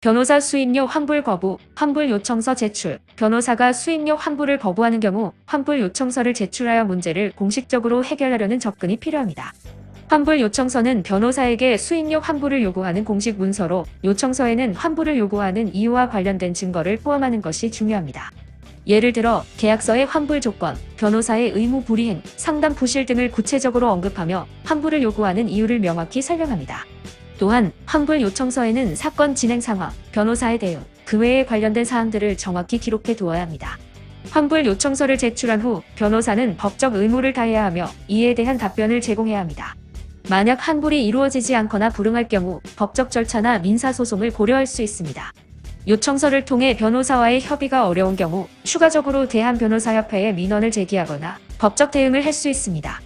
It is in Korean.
변호사 수임료 환불 거부, 환불 요청서 제출. 변호사가 수임료 환불을 거부하는 경우 환불 요청서를 제출하여 문제를 공식적으로 해결하려는 접근이 필요합니다. 환불 요청서는 변호사에게 수임료 환불을 요구하는 공식 문서로 요청서에는 환불을 요구하는 이유와 관련된 증거를 포함하는 것이 중요합니다. 예를 들어 계약서의 환불 조건, 변호사의 의무 불이행, 상담 부실 등을 구체적으로 언급하며 환불을 요구하는 이유를 명확히 설명합니다. 또한 환불 요청서에는 사건 진행 상황, 변호사의 대응, 그 외에 관련된 사항들을 정확히 기록해 두어야 합니다. 환불 요청서를 제출한 후 변호사는 법적 의무를 다해야 하며 이에 대한 답변을 제공해야 합니다. 만약 환불이 이루어지지 않거나 불응할 경우 법적 절차나 민사소송을 고려할 수 있습니다. 요청서를 통해 변호사와의 협의가 어려운 경우 추가적으로 대한 변호사협회에 민원을 제기하거나 법적 대응을 할 수 있습니다.